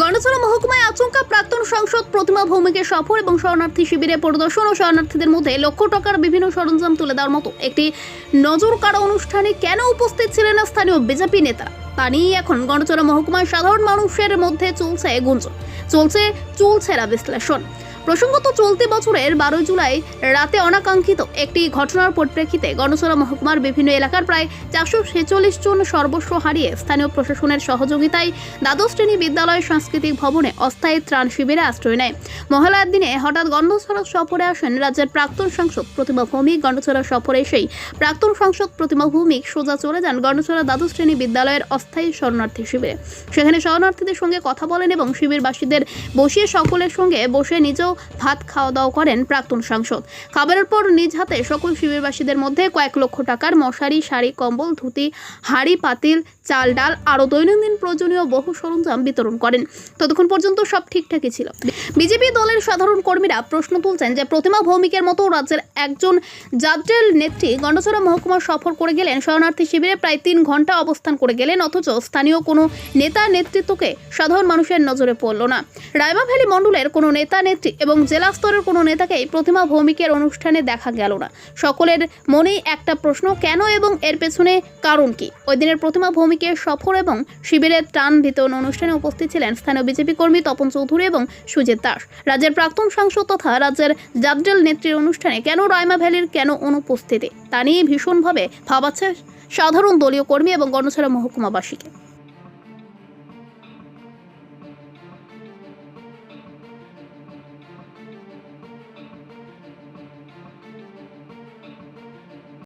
গণছড়া মহকুমায় আচমকা প্রাক্তন সংসদ প্রতিমা ভৌমিকের সফর এবং শরণার্থী শিবিরে পরিদর্শন ও শরণার্থীদের মধ্যে লক্ষ টাকার বিভিন্ন সরঞ্জাম তুলে দেওয়ার মতো একটি নজর কাড়া অনুষ্ঠানে কেন উপস্থিত ছিলেন না স্থানীয় বিজেপি নেতারা? তা নিয়ে এখন গণচলা মহকুমায় সাধারণ মানুষের মধ্যে চলছে গুঞ্জন। চলছে চলছে চুলছেরা বিশ্লেষণ। প্রসঙ্গত চলতি বছরের বারো জুলাই রাতে অনাকাঙ্ক্ষিত একটি ঘটনার পরিপ্রেক্ষিতে গণচড়া মহকুমার বিভিন্ন এলাকার প্রায় চারশো ছেচল্লিশ জন সর্বস্ব হারিয়ে স্থানীয় প্রশাসনের সহযোগিতায় দ্বাদশ শ্রেণি বিদ্যালয় সাংস্কৃতিক ভবনে অস্থায়ী ত্রাণ শিবিরে আশ্রয় নেয়। মহালয়ার দিনে হঠাৎ গন্ডছড়া সফরে আসেন রাজ্যের প্রাক্তন সাংসদ প্রতিমা ভৌমিক। গন্ডছড়া সফরে সেই প্রাক্তন সাংসদ প্রতিমা ভৌমিক সোজা চলে যান গন্ডছড়া দ্বাদশ শ্রেণি বিদ্যালয়ের অস্থায়ী শরণার্থী শিবিরে। সেখানে শরণার্থীদের সঙ্গে কথা বলেন এবং শিবিরবাসীদের বসিয়ে সকলের সঙ্গে বসে নিজেও ভাত খাওয়া দাওয়া করেন প্রাক্তন সাংসদ। খাবারের পর নিজ হাতে সকল শিবিরবাসীদের মধ্যে কয়েক লক্ষ টাকার মশারি, শাড়ি, কম্বল, ধুতি, হাড়ি, পাতিল চাল, ডাল আরও দৈনন্দিন প্রয়োজনীয় বহু সরঞ্জাম বিতরণ করেন। ততক্ষণ পর্যন্ত সব ঠিকঠাকই ছিল। বিজেপি দলের সাধারণ কর্মীরা প্রশ্ন তুলছেন যে প্রতিমা ভৌমিকের মতো রাজ্যের একজন জাদ্রেল নেত্রী গন্ডছড়া মহকুমা সফর করে গেলেন, শরণার্থী শিবিরে প্রায় তিন ঘণ্টা অবস্থান করে গেলেন, অথচ স্থানীয় কোনো নেতা নেতৃত্বকে সাধারণ মানুষের নজরে পড়ল না। রায়মা ভ্যালি মণ্ডলের কোনো নেতা নেত্রী এবং জেলা স্তরের কোনো নেতাকেই প্রতিমা ভৌমিকের অনুষ্ঠানে দেখা গেল না। সকলের মনেই একটা প্রশ্ন, কেন এবং এর পেছনে কারণ কি? ওই দিনের প্রতিমা ভৌমিকের সফর এবং শিবিরের ত্রাণ বিতরণ অনুষ্ঠানে উপস্থিত ছিলেন স্থানীয় বিজেপি কর্মী তপন চৌধুরী এবং সুজিত দাস। রাজ্যের প্রাক্তন সাংসদ তথা রাজ্যের জাবডেল নেত্রীর অনুষ্ঠানে কেন রায়মা ভ্যালির কেন অনুপস্থিতি? তা নিয়ে ভীষণভাবে ভাবাচ্ছে সাধারণ দলীয় কর্মী এবং গণছাড়া মহকুমাবাসীকে।